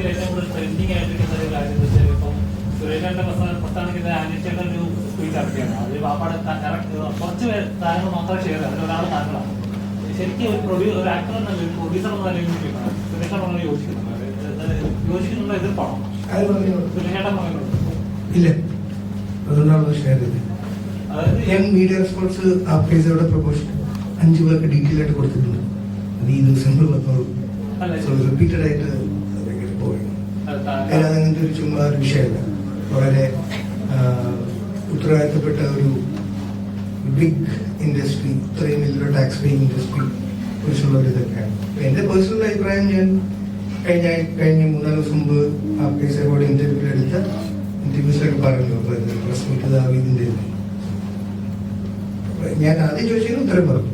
മീഡിയയിൽ ഏറ്റവും കൂടുതൽ ട്രെൻഡിങ് ആയിട്ടിരിക്കുന്ന ഒരു കാര്യം എന്ന് വെച്ചാൽ ഇപ്പം സുരേഷന്റെ പ്രസ്ഥാനത്തിൽ അനിച്ചേട്ടൻ ഒരു ട്വീറ്റ് ഇറക്കിയാണ് അത് പാപ്പാട് കറക്റ്റ് കുറച്ച് പേര് താരങ്ങൾ മാത്രമേ ഷെയർ അതിൽ ഒരാൾ താങ്കളാണ് ശരിക്കും ഒരു പ്രൊഡ്യൂ ഒരു ആക്ടർ എന്ന ഒരു പ്രൊഡ്യൂസർ എന്ന നിലയിൽ സുരേഷ് പറഞ്ഞ യോജിക്കുന്നുണ്ട് യോജിക്കുന്നുള്ള എതിർപ്പാണോ സുരേഷേട്ടൻ പറയുന്നത് ഇല്ല. അതുകൊണ്ടാണ് ഷെയർ ചെയ്തത്. ഞാൻ മീഡിയ റെസ്പോൺസ് ആ പേജോടെ പ്രൊപ്പോഷൻ അഞ്ചു പേർക്ക് ഡീറ്റെയിൽ ആയിട്ട് കൊടുത്തിട്ടുണ്ട്. അത് ഈ ദിവസങ്ങൾ വന്നോളൂ. റിപ്പീറ്റഡ് ആയിട്ട്. അത് താ- അല്ലാതെ അങ്ങനത്തെ ഒരു ചുമ്മാ ഒരു വിഷയമല്ല. വളരെ ഉത്തരവാദിത്തപ്പെട്ട ഒരു ബിഗ് ഇൻഡസ്ട്രി ഇത്രയും വലിയൊരു ടാക്സ് പേയിങ് ഇൻഡസ്ട്രി കുറിച്ചുള്ള ഒരു ഇതൊക്കെയാണ് എന്റെ പേഴ്സണൽ അഭിപ്രായം ഞാൻ കഴിഞ്ഞ കഴിഞ്ഞ മൂന്നാൽ ദിവസം മുമ്പ് ആ പേസ് അവാർഡ് ഇന്റർവ്യൂ എടുത്ത ഇന്റർവ്യൂസിലൊക്കെ പറഞ്ഞു. അപ്പൊ പ്രസ് മീറ്റ്. അപ്പൊ ഞാൻ ആദ്യം ചോദിച്ചതിന് ഉത്തരം പറഞ്ഞു.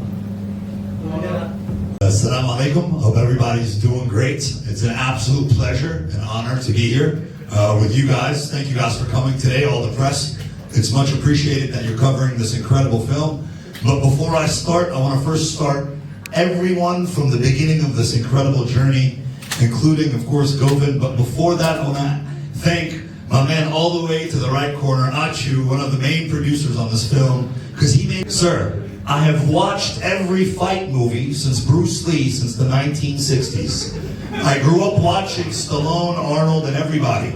Assalamu alaikum. Hope everybody's doing great. It's an absolute pleasure and honor to be here uh, with you guys. Thank you guys for coming today, all the press. It's much appreciated that you're covering this incredible film. But before I start, I want to first start everyone from the beginning of this incredible journey, including, of course, Govind. But before that, I want to thank my man all the way to the right corner, Achu, one of the main producers on this film, because he made. Sir, I have watched every fight movie since Bruce Lee since the 1960s. I grew up watching Stallone, Arnold, and everybody.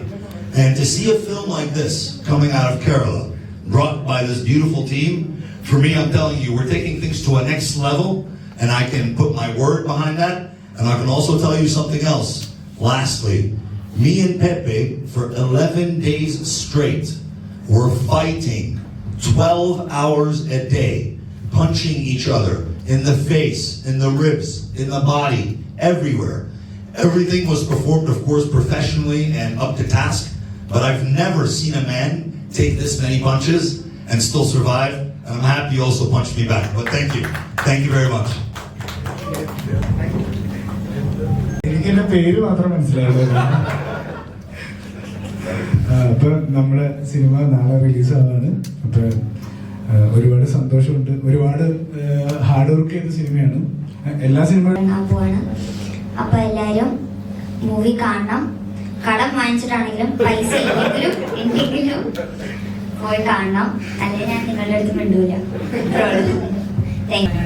And to see a film like this coming out of Kerala, brought by this beautiful team, for me, I'm telling you, we're taking things to a next level, and I can put my word behind that. And I can also tell you something else. Lastly, me and Pepe, for 11 days straight, were fighting 12 hours a day, punching each other in the face, in the ribs, in the body, everywhere. Everything was performed, of course, professionally and up to task, but I've never seen a man take this many punches and still survive. And I'm happy you also punched me back. But thank you. Thank you very much. എനിക്ക് എന്റെ പേര് മാത്രം മനസ്സിലായില്ല ആ, അപ്പൊ നമ്മുടെ cinema നാളെ release ആവാണ് അപ്പൊ ആ, ഒരുപാട് സന്തോഷമുണ്ട്. ഒരുപാട് ഹാർഡ് വർക്ക് ചെയ്ത സിനിമയാണ്. എല്ലാ സിനിമകളും അപ്പൊ എല്ലാരും മൂവി കാണണം. കടം വാങ്ങിച്ചിട്ടാണെങ്കിലും പൈസ ഇല്ലെങ്കിലും എന്തെങ്കിലും പോയി കാണണം. അല്ലെങ്കിൽ ഞാൻ നിങ്ങളുടെ അടുത്ത് മിണ്ടൂല. താങ്ക്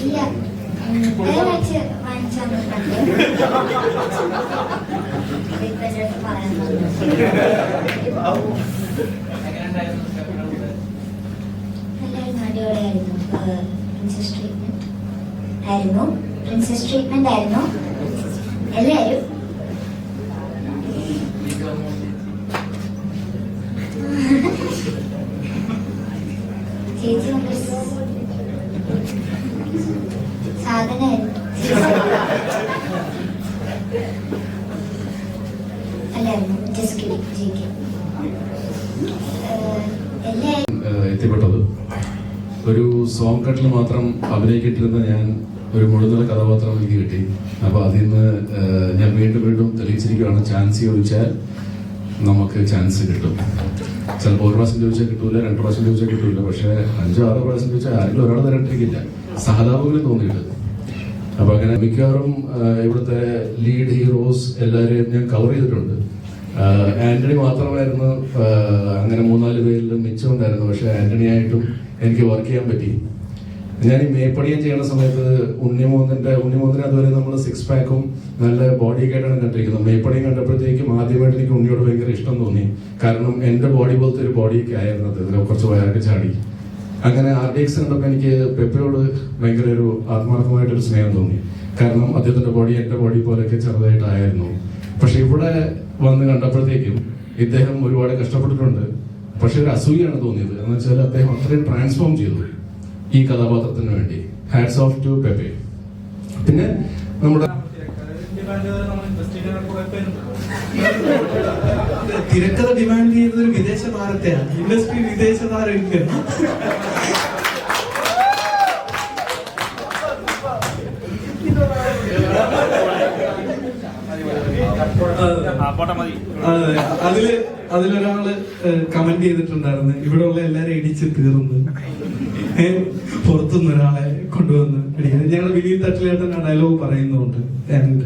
ഇല്ല ഉം, ഒരാഴ്ച വാങ്ങിച്ചാൽ ഇപ്പൊ എന്റെ അടുത്ത് പറയാൻ എല്ലാവരും അടിപൊളിയായിരുന്നു പ്രിൻസസ് ട്രീറ്റ്മെന്റ് ആയിരുന്നു പ്രിൻസസ് ട്രീറ്റ്മെന്റ് ആയിരുന്നു എല്ലാവരും ചേച്ചി സാധനമായിരുന്നു എത്തിപ്പെട്ടത്. ഒരു സോങ് കട്ടിൽ മാത്രം അഭിനയിക്കിട്ടിരുന്ന ഞാൻ ഒരു മുഴുവൻ കഥാപാത്രം എനിക്ക് കിട്ടി. അപ്പോൾ അതിൽ നിന്ന് ഞാൻ വീണ്ടും വീണ്ടും തെളിയിച്ചിരിക്കുകയാണ്. ചാൻസ് ചോദിച്ചാൽ നമുക്ക് ചാൻസ് കിട്ടും. ചിലപ്പോൾ ഒരു പ്രാവശ്യം ചോദിച്ചാൽ കിട്ടൂല രണ്ട് പ്രാവശ്യം ചോദിച്ചാൽ കിട്ടൂല. പക്ഷേ അഞ്ചോ ആറോ പ്രാവശ്യം ചോദിച്ചാൽ ആരെങ്കിലും ഒരാൾ തരട്ടിരിക്കില്ല സഹതാപങ്ങളിൽ തോന്നിയിട്ട് അപ്പൊ അങ്ങനെ മിക്കവാറും ഇവിടുത്തെ ലീഡ് ഹീറോസ് എല്ലാവരെയും ഞാൻ കവർ ചെയ്തിട്ടുണ്ട്. ആന്റണി മാത്രമായിരുന്നു അങ്ങനെ മൂന്നാൽ പേരിൽ മിച്ചമുണ്ടായിരുന്നു. പക്ഷെ ആന്റണി ആയിട്ടും എനിക്ക് വർക്ക് ചെയ്യാൻ പറ്റി. ഞാൻ ഈ മേപ്പടിയും ചെയ്യുന്ന സമയത്ത് ഉണ്ണിമോന്നിന്റെ ഉണ്ണിമൂന്നിന് അതുവരെ നമ്മൾ സിക്സ് പാക്കും നല്ല ബോഡിയൊക്കെ ആയിട്ടാണ് കണ്ടിരിക്കുന്നത്. മേപ്പടിയും കണ്ടപ്പോഴത്തേക്കും ആദ്യമായിട്ട് എനിക്ക് ഉണ്ണിയോട് ഭയങ്കര ഇഷ്ടം തോന്നി. കാരണം എന്റെ ബോഡി പോലത്തെ ഒരു ബോഡിയൊക്കെ ആയിരുന്നു അത്. കുറച്ച് വയറൊക്കെ ചാടി. അങ്ങനെ ആർ ഡി എക്സ് കണ്ടപ്പോൾ എനിക്ക് പെപ്പയോട് ഭയങ്കര ഒരു ആത്മാർത്ഥമായിട്ടൊരു സ്നേഹം തോന്നി. കാരണം അദ്ദേഹത്തിന്റെ ബോഡി എന്റെ ബോഡി പോലെയൊക്കെ ചെറുതായിട്ടായിരുന്നു. പക്ഷെ ഇവിടെ വന്ന് കണ്ടപ്പോഴത്തേക്കും ഇദ്ദേഹം ഒരുപാട് കഷ്ടപ്പെട്ടിട്ടുണ്ട്. പക്ഷെ ഒരു അസൂയാണ് തോന്നിയത്. എന്ന് വെച്ചാൽ അദ്ദേഹം അത്രയും ട്രാൻസ്ഫോം ചെയ്തു ഈ കഥാപാത്രത്തിന് വേണ്ടി. ഹാറ്റ്സ് ഓഫ് ടു പെപ്പെ പിന്നെ നമ്മുടെ തിരക്കഥ ഡിമാൻഡ് ചെയ്യുന്നത് ഒരു വിദേശ താരത്തെയാണ് ഇൻഡസ്ട്രി വിദേശ താരം അതിൽ അതിലൊരാൾ കമന്റ് ചെയ്തിട്ടുണ്ടായിരുന്നു. ഇവിടെ ഉള്ള എല്ലാരും ഇടിച്ച് തീർന്നു. പുറത്തുനിന്ന് ഒരാളെ കൊണ്ടുവന്ന് ഞങ്ങൾ വിനീത് തട്ടിലേട്ടൻ ഡയലോഗ് പറയുന്നുണ്ട്. ആൻഡ്